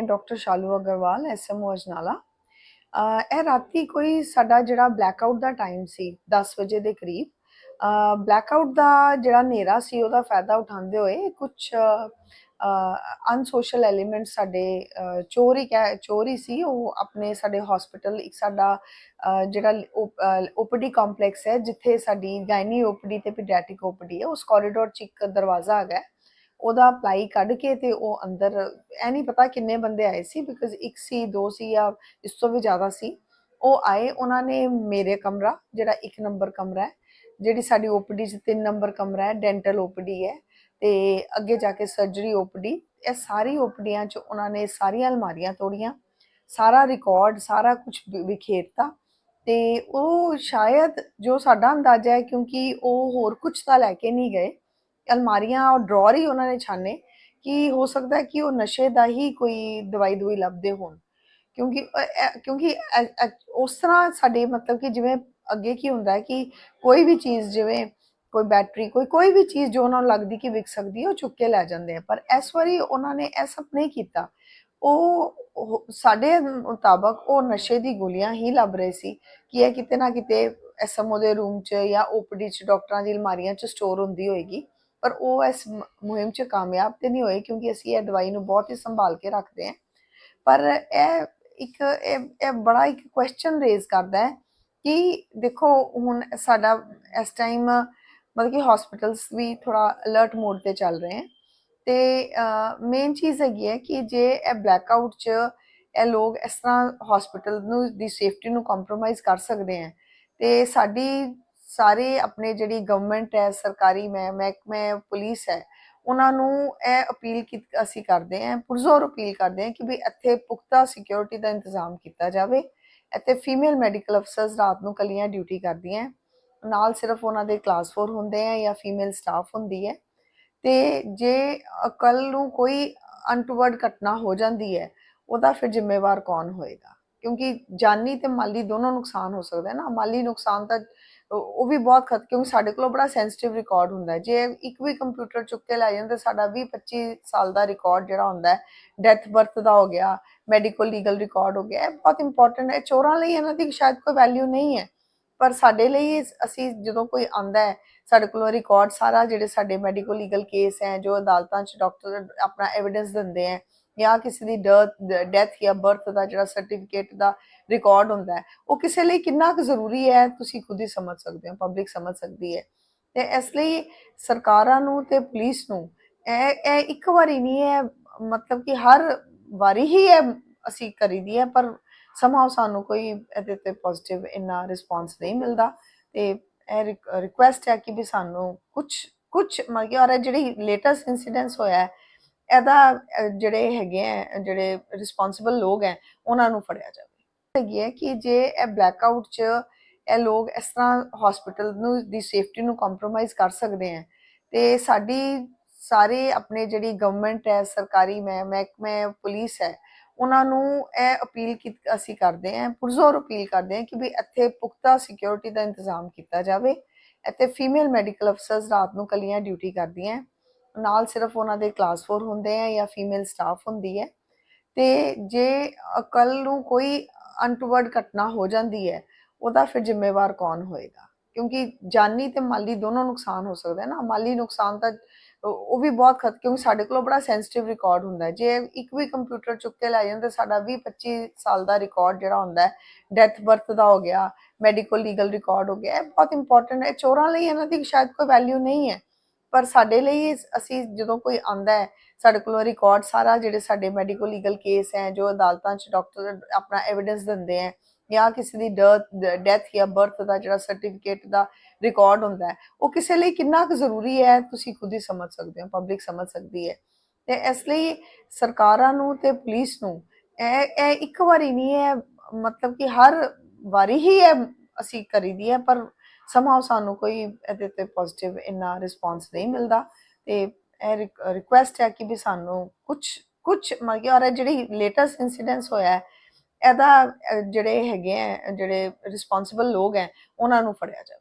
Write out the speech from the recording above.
ਮੈਂ doctor Shalu Agarwal SMO Ajnala. ਅਹ ਇਹ ਰਾਤੀ ਕੋਈ ਸਾਡਾ ਜਿਹੜਾ ਬਲੈਕਆਊਟ ਦਾ ਟਾਈਮ ਸੀ 10 ਵਜੇ ਦੇ ਕਰੀਬ ਬਲੈਕਆਊਟ ਦਾ ਜਿਹੜਾ ਹਨੇਰਾ ਸੀ ਉਹਦਾ ਫਾਇਦਾ ਉਠਾਉਂਦੇ ਹੋਏ ਕੁਝ ਅਨਸੋਸ਼ਲ ਐਲੀਮੈਂਟ ਸਾਡੇ ਅਹ, ਚੋਰ ਹੀ ਕਹਿ ਚੋਰ ਹੀ ਸੀ ਉਹ ਆਪਣੇ ਸਾਡੇ ਹਸਪੀਟਲ ਇੱਕ ਸਾਡਾ ਅਹ, ਜਿਹੜਾ ਓਪੀਡੀ ਕੰਪਲੈਕਸ ਹੈ ਜਿੱਥੇ ਸਾਡੀ ਗਾਇਨੀ ਓਪੀਡੀ ਤੇ ਪੀਡੀਆਟ੍ਰਿਕ ਓਪੀਡੀ ਹੈ ਉਸ ਕੋਰੀਡੋਰ 'ਚ ਇੱਕ ਦਰਵਾਜ਼ਾ ਹੈਗਾ ਉਹਦਾ ਅਪਲਾਈ ਕੱਢ ਕੇ ਤੇ ਉਹ ਅੰਦਰ ਇਹ ਨਹੀਂ ਪਤਾ ਕਿੰਨੇ ਬੰਦੇ ਆਏ ਸੀ ਬਿਕਾਜ਼ ਇੱਕ ਸੀ, ਦੋ ਸੀ ਜਾਂ ਇਸ ਤੋਂ ਵੀ ਜ਼ਿਆਦਾ ਸੀ। ਉਹ ਆਏ, ਉਹਨਾਂ ਨੇ ਮੇਰੇ ਕਮਰਾ, ਜਿਹੜਾ ਇੱਕ ਨੰਬਰ ਕਮਰਾ ਹੈ, ਜਿਹੜੀ ਸਾਡੀ ਓਪੀਡੀ 'ਚ ਤਿੰਨ ਨੰਬਰ ਕਮਰਾ ਹੈ, ਡੈਂਟਲ ਓਪੀਡੀ ਹੈ, ਤੇ ਅੱਗੇ ਜਾ ਕੇ ਸਰਜਰੀ ਓਪੀਡੀ ਇਹ ਸਾਰੀ ਓਪੀਡੀਆਂ 'ਚ ਉਹਨਾਂ ਨੇ ਸਾਰੀਆਂ ਅਲਮਾਰੀਆਂ ਤੋੜੀਆਂ, ਸਾਰਾ ਰਿਕਾਰਡ, ਸਾਰਾ ਕੁਝ ਵਿਖੇਰਤਾ, ਤੇ ਉਹ ਸ਼ਾਇਦ ਜੋ ਸਾਡਾ ਅੰਦਾਜ਼ਾ ਹੈ, ਕਿਉਂਕਿ ਉਹ ਹੋਰ ਕੁਝ ਤਾਂ ਲੈ ਕੇ ਨਹੀਂ ਗਏ, ਅਲਮਾਰੀਆਂ ਔਰ ਡਰਾਅਰ ਹੀ ਉਹਨਾਂ ਨੇ ਛਾਣੇ ਕਿ ਹੋ ਸਕਦਾ ਹੈ ਕਿ ਉਹ ਨਸ਼ੇ ਦਾ ਹੀ ਕੋਈ ਦਵਾਈ ਦਵਾਈ ਲੱਭਦੇ ਹੋਣ। ਕਿਉਂਕਿ, ਅ- ਅ- ਕਿਉਂਕਿ, ਅ- ਅ- ਉਸ ਤਰ੍ਹਾਂ ਸਾਡੇ ਮਤਲਬ ਕਿ ਜਿਵੇਂ ਅੱਗੇ ਕੀ ਹੁੰਦਾ ਹੈ ਕਿ ਕੋਈ ਵੀ ਚੀਜ਼ ਜਿਵੇਂ ਕੋਈ ਬੈਟਰੀ, ਕੋਈ ਕੋਈ ਵੀ ਚੀਜ਼ ਜੋ ਉਹਨਾਂ ਨੂੰ ਲੱਗਦੀ ਕਿ ਵਿਕ ਸਕਦੀ ਹੈ, ਉਹ ਚੁੱਕ ਕੇ ਲੈ ਜਾਂਦੇ ਆ। ਪਰ ਇਸ ਵਾਰੀ ਉਹਨਾਂ ਨੇ ਇਹ ਸਭ ਨਹੀਂ ਕੀਤਾ। ਉਹ, ਉਹ- ਸਾਡੇ ਮੁਤਾਬਕ ਉਹ ਨਸ਼ੇ ਦੀ ਗੋਲੀਆਂ ਹੀ ਲੱਭ ਰਹੇ ਸੀ ਕਿ ਇਹ ਕਿਤੇ ਨਾ ਕਿਤੇ ਐਸਐਮਓ ਦੇ ਰੂਮ 'ਚ ਜਾਂ ਓਪੀਡੀ 'ਚ, ਡਾਕਟਰਾਂ ਦੀ ਅਲਮਾਰੀਆਂ 'ਚ ਸਟੋਰ ਹੁੰਦੀ ਹੋਏਗੀ। ਪਰ ਉਹ ਇਸ ਮੁਹਿੰਮ 'ਚ ਕਾਮਯਾਬ ਤੇ ਨਹੀਂ ਹੋਏ ਕਿਉਂਕਿ ਅਸੀਂ ਇਹ ਦਵਾਈ ਨੂੰ ਬਹੁਤ ਹੀ ਸੰਭਾਲ ਕੇ ਰੱਖਦੇ ਹਾਂ। ਪਰ ਇਹ ਇੱਕ, ਇਹ ਇਹ ਬੜਾ ਇੱਕ ਕੁਐਸਚਨ ਰੇਜ਼ ਕਰਦਾ ਹੈ ਕਿ ਦੇਖੋ ਹੁਣ ਸਾਡਾ ਇਸ ਟਾਈਮ ਮਤਲਬ ਕਿ ਹਸਪੀਟਲਸ ਵੀ ਥੋੜਾ ਅਲਰਟ ਮੋਡ ਤੇ ਚੱਲ ਰਹੇ ਹਨ ਤੇ ਮੇਨ ਚੀਜ਼ ਹੈਗੀ ਹੈ ਕਿ ਜੇ ਇਹ ਬਲੈਕ ਆਊਟ 'ਚ ਇਹ ਲੋਕ ਇਸ ਤਰ੍ਹਾਂ ਹਸਪੀਟਲ ਨੂੰ, ਦੀ ਸੇਫਟੀ ਨੂੰ ਕੰਪਰੋਮਾਈਜ਼ ਕਰ ਸਕਦੇ ਹਨ ਤੇ ਸਾਡੀ ਸਾਰੇ ਆਪਣੇ ਜਿਹੜੀ ਗਵਰਨਮੈਂਟ ਹੈ, ਸਰਕਾਰੀ ਮੈਂ, ਮਹਿਕਮੇ ਪੁਲਿਸ ਹੈ, ਉਹਨਾਂ ਨੂੰ ਇਹ ਅਪੀਲ ਕੀ ਅਸੀਂ ਕਰਦੇ ਹਾਂ, ਪੁਰਜ਼ੋਰ ਅਪੀਲ ਕਰਦੇ ਹਾਂ ਕਿ ਵੀ ਇੱਥੇ ਪੁਖਤਾ ਸਿਕਿਉਰਿਟੀ ਦਾ ਇੰਤਜ਼ਾਮ ਕੀਤਾ ਜਾਵੇ। ਇੱਥੇ ਫੀਮੇਲ ਮੈਡੀਕਲ ਅਫਸਰਸ ਰਾਤ ਨੂੰ ਕੱਲੀਆਂ ਡਿਊਟੀ ਕਰਦੀਆਂ ਨਾਲ ਸਿਰਫ ਉਹਨਾਂ ਦੇ ਕਲਾਸ 4 ਹੁੰਦੇ ਆ ਜਾਂ ਫੀਮੇਲ ਸਟਾਫ ਹੁੰਦੀ ਹੈ। ਤੇ ਜੇ ਕੱਲ ਨੂੰ ਕੋਈ ਅਨਟਵਰਡ ਘਟਨਾ ਹੋ ਜਾਂਦੀ ਹੈ, ਉਹਦਾ ਫਿਰ ਜ਼ਿੰਮੇਵਾਰ ਕੌਣ ਹੋਏਗਾ? ਕਿਉਂਕਿ ਜਾਨੀ ਤੇ ਮਾਲੀ ਦੋਨੋਂ ਨੁਕਸਾਨ ਹੋ ਸਕਦਾ ਹੈ ਨਾ ਮਾਲੀ ਨੁਕਸਾਨ ਤਾਂ ਉਹ ਵੀ ਬਹੁਤ ਖਤ, ਕਿਉਂਕਿ ਸਾਡੇ ਕੋਲ ਬੜਾ ਸੈਂਸਿਟਿਵ ਰਿਕਾਰਡ ਹੁੰਦਾ ਹੈ। ਜੇ ਇੱਕ ਵੀ ਕੰਪਿਊਟਰ ਚੁੱਕ ਕੇ ਲੈ ਜਾਂਦੇ, ਸਾਡਾ 20 25 ਸਾਲ ਦਾ ਰਿਕਾਰਡ ਜਿਹੜਾ ਹੁੰਦਾ ਹੈ ਡੈਥ ਬਰਥ ਦਾ ਹੋ ਗਿਆ ਮੈਡੀਕਲ ਲੀਗਲ ਰਿਕਾਰਡ ਹੋ ਗਿਆ, ਇਹ ਬਹੁਤ ਇੰਪੋਰਟੈਂਟ ਹੈ। ਚੋਰਾਂ ਲਈ ਇਹਨਾਂ ਦੀ ਸ਼ਾਇਦ ਕੋਈ ਵੈਲਿਊ ਨਹੀਂ ਹੈ, ਪਰ ਸਾਡੇ ਲਈ ਅਸੀਂ ਜਦੋਂ ਕੋਈ ਆਂਦਾ ਹੈ, ਸਾਡੇ ਕੋਲ ਰਿਕਾਰਡ ਸਾਰਾ ਜਿਹੜੇ ਸਾਡੇ ਮੈਡੀਕਲ ਲੀਗਲ ਕੇਸ ਹੈ, ਜੋ ਅਦਾਲਤਾਂ 'ਚ ਡਾਕਟਰ ਆਪਣਾ ਐਵੀਡੈਂਸ ਦਿੰਦੇ ਹੈ ਜਾਂ ਕਿਸੇ ਦੀ ਡੈਥ ਜਾਂ ਬਰਥ ਦਾ ਜਿਹੜਾ ਸਰਟੀਫਿਕੇਟ ਦਾ ਰਿਕਾਰਡ ਹੁੰਦਾ ਹੈ, ਉਹ ਕਿਸੇ ਲਈ ਕਿੰਨਾ ਕੁ ਜ਼ਰੂਰੀ ਹੈ, ਤੁਸੀਂ ਖੁਦ ਹੀ ਸਮਝ ਸਕਦੇ ਹੋ ਪਬਲਿਕ ਸਮਝ ਸਕਦੀ ਹੈ। ਤੇ ਇਸ ਲਈ ਸਰਕਾਰਾਂ ਨੂੰ ਤੇ ਪੁਲਿਸ ਨੂੰ ਇਹ ਇਹ ਇੱਕ ਵਾਰੀ ਨਹੀਂ ਹੈ, ਮਤਲਬ ਕਿ ਹਰ ਵਾਰੀ ਹੀ ਇਹ ਅਸੀਂ ਕਰੀਦੀ ਹੈ, ਪਰ ਸਮਾਂ ਸਾਨੂੰ ਕੋਈ ਇਹਦੇ ਤੇ ਪੋਜ਼ਿਟਿਵ ਇੰਨਾ ਰਿਸਪਾਂਸ ਨਹੀਂ ਮਿਲਦਾ। ਤੇ ਇਹ ਰਿਕੁਐਸਟ ਹੈ ਕਿ ਵੀ ਸਾਨੂੰ ਕੁਝ ਕੁਝ ਮਤਲਬ ਕਿ ਔਰ ਇਹ ਜਿਹੜੀ ਲੇਟੈਸਟ ਇਨਸੀਡੈਂਟਸ ਹੋਇਆ ਹੈ ਇਹਦਾ ਜਿਹੜੇ ਹੈਗੇ ਆ, ਜਿਹੜੇ ਰਿਸਪੌਂਸਿਬਲ ਲੋਕ ਹੈ ਉਹਨਾਂ ਨੂੰ ਫੜਿਆ ਜਾਵੇ। ਹੈਗੀ ਹੈ ਕਿ ਜੇ ਇਹ ਬਲੈਕ ਆਊਟ 'ਚ ਇਹ ਲੋਕ ਇਸ ਤਰ੍ਹਾਂ ਹਸਪੀਟਲ ਨੂੰ, ਦੀ ਸੇਫਟੀ ਨੂੰ ਕੰਪਰੋਮਾਈਜ਼ ਕਰ ਸਕਦੇ ਆ, ਤੇ ਸਾਡੀ ਸਾਰੇ ਆਪਣੇ ਜਿਹੜੀ ਗਵਰਨਮੈਂਟ ਹੈ, ਸਰਕਾਰੀ ਮੈਂ, ਮਹਿਕਮੇ ਪੁਲਿਸ ਹੈ, ਉਹਨਾਂ ਨੂੰ ਇਹ ਅਪੀਲ ਕੀ, ਅਸੀਂ ਕਰਦੇ ਹਾਂ ਪੁਰਜ਼ੋਰ ਅਪੀਲ ਕਰਦੇ ਹਾਂ ਕਿ ਵੀ ਇੱਥੇ ਪੁਖਤਾ ਸਿਕਿਉਰਿਟੀ ਦਾ ਇੰਤਜ਼ਾਮ ਕੀਤਾ ਜਾਵੇ। ਇੱਥੇ ਫੀਮੇਲ ਮੈਡੀਕਲ ਅਫਸਰਸ ਰਾਤ ਨੂੰ ਕੱਲੀਆਂ ਡਿਊਟੀ ਕਰਦੀਆਂ। ਨਾਲ ਸਿਰਫ ਉਹਨਾਂ ਦੇ ਕਲਾਸ 4 ਹੁੰਦੇ ਆ ਜਾਂ ਫੀਮੇਲ ਸਟਾਫ ਹੁੰਦੀ ਹੈ। ਤੇ ਜੇ ਕੱਲ ਨੂੰ ਕੋਈ ਅਨਟਵਰਡ ਘਟਨਾ ਹੋ ਜਾਂਦੀ ਹੈ, ਉਹਦਾ ਫਿਰ ਜ਼ਿੰਮੇਵਾਰ ਕੌਣ ਹੋਏਗਾ? ਕਿਉਂਕਿ ਜਾਨੀ ਤੇ ਮਾਲੀ ਦੋਨੋਂ ਨੁਕਸਾਨ ਹੋ ਸਕਦਾ ਹੈ ਨਾ। ਮਾਲੀ ਨੁਕਸਾਨ ਤਾਂ ਉਹ ਵੀ ਬਹੁਤ ਖਤ, ਕਿਉਂਕਿ ਸਾਡੇ ਕੋਲ ਬੜਾ ਸੈਂਸਿਟਿਵ ਰਿਕਾਰਡ ਹੁੰਦਾ ਹੈ। ਜੇ ਇੱਕ ਵੀ ਕੰਪਿਊਟਰ ਚੁੱਕ ਕੇ ਲੈ ਜਾਂਦੇ, ਸਾਡਾ 20 25 ਸਾਲ ਦਾ ਰਿਕਾਰਡ ਜਿਹੜਾ ਹੁੰਦਾ ਹੈ ਡੈਥ ਬਰਥ ਦਾ ਹੋ ਗਿਆ ਮੈਡੀਕਲ ਲੀਗਲ ਰਿਕਾਰਡ ਹੋ ਗਿਆ, ਇਹ ਬਹੁਤ ਇੰਪੋਰਟੈਂਟ ਹੈ। ਚੋਰਾਂ ਲਈ ਇਹਨਾਂ ਦੀ ਸ਼ਾਇਦ ਕੋਈ ਵੈਲਿਊ ਨਹੀਂ ਹੈ। ਪਰ ਸਾਡੇ ਲਈ ਅਸੀਂ ਜਦੋਂ ਕੋਈ ਆਂਦਾ ਹੈ, ਸਾਡੇ ਕੋਲ ਰਿਕਾਰਡ ਸਾਰਾ ਜਿਹੜੇ ਸਾਡੇ ਮੈਡੀਕਲ ਲੀਗਲ ਕੇਸ ਹੈ, ਜੋ ਅਦਾਲਤਾਂ 'ਚ ਡਾਕਟਰ ਆਪਣਾ ਐਵੀਡੈਂਸ ਦਿੰਦੇ ਹੈ ਜਾਂ ਕਿਸੇ ਦੀ ਡੈਥ ਜਾਂ ਬਰਥ ਦਾ ਜਿਹੜਾ ਸਰਟੀਫਿਕੇਟ ਦਾ ਰਿਕਾਰਡ ਹੁੰਦਾ ਹੈ, ਉਹ ਕਿਸੇ ਲਈ ਕਿੰਨਾ ਕੁ ਜ਼ਰੂਰੀ ਹੈ, ਤੁਸੀਂ ਖੁਦ ਹੀ ਸਮਝ ਸਕਦੇ ਹੋ ਪਬਲਿਕ ਸਮਝ ਸਕਦੀ ਹੈ। ਤੇ ਇਸ ਲਈ ਸਰਕਾਰਾਂ ਨੂੰ ਤੇ ਪੁਲਿਸ ਨੂੰ ਇਹ ਇਹ ਇੱਕ ਵਾਰੀ ਨਹੀਂ ਹੈ, ਮਤਲਬ ਕਿ ਹਰ ਵਾਰੀ ਹੀ ਇਹ ਅਸੀਂ ਕਰੀਦੀ ਹੈ, ਪਰ ਸਮਾਂ ਸਾਨੂੰ ਕੋਈ ਇਹਦੇ ਤੇ ਪੋਜ਼ਿਟਿਵ ਇੰਨਾ ਰਿਸਪਾਂਸ ਨਹੀਂ ਮਿਲਦਾ ਤੇ ਇਹ ਰਿਕੁਐਸਟ ਹੈ ਕਿ ਵੀ ਸਾਨੂੰ ਕੁਝ ਕੁਝ ਮਤਲਬ ਕਿ ਔਰ ਇਹ ਜਿਹੜੀ ਲੇਟੈਸਟ ਇਨਸੀਡੈਂਟਸ ਹੋਇਆ ਹੈ, ਇਹਦਾ ਜਿਹੜੇ ਹੈਗੇ ਆ ਜਿਹੜੇ ਰਿਸਪੌਂਸਿਬਲ ਲੋਕ ਹੈ, ਉਹਨਾਂ ਨੂੰ ਫੜਿਆ ਜਾਵੇ।